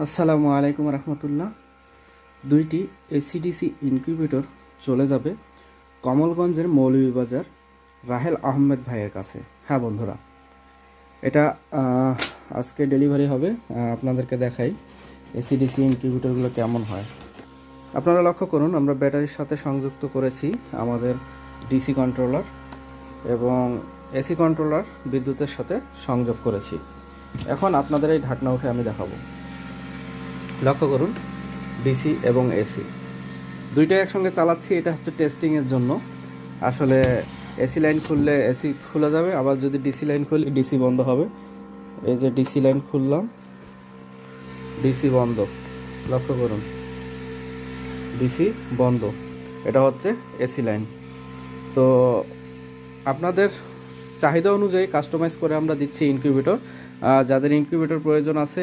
আসসালামু আলাইকুম রহমতুল্লাহ। দুইটি এসিডিসি ইনকিউবেটর চলে যাবে কমলগঞ্জের মৌলভীবাজার রাহেল আহমেদ ভাইয়ের কাছে। হ্যাঁ বন্ধুরা, এটা আজকে ডেলিভারি হবে। আপনাদেরকে দেখাই এসিডিসি ইনকিউবেটরগুলো কেমন হয়। আপনারা লক্ষ্য করুন, আমরা ব্যাটারির সাথে সংযুক্ত করেছি আমাদের ডিসি কন্ট্রোলার এবং এসি কন্ট্রোলার বিদ্যুতের সাথে সংযোগ করেছি। এখন আপনাদের এই ঢাকনা উঠে আমি দেখাবো। লক্ষ্য করুন, ডিসি এবং এসি। দুইটা একসঙ্গে চালাচ্ছি, এটা হচ্ছে টেস্টিংয়ের জন্য। আসলে এসি লাইন খুললে এসি খোলা যাবে, আবার যদি ডিসি লাইন খুলি, ডিসি বন্ধ হবে। এই যে ডিসি লাইন খুললাম, ডিসি বন্ধ, লক্ষ্য করুন। ডিসি বন্ধ, এটা হচ্ছে এসি লাইন। তো আপনাদের চাহিদা অনুযায়ী কাস্টমাইজ করে আমরা দিচ্ছি ইনকিউবেটর যাদের ইনকিউবেটর প্রয়োজন আছে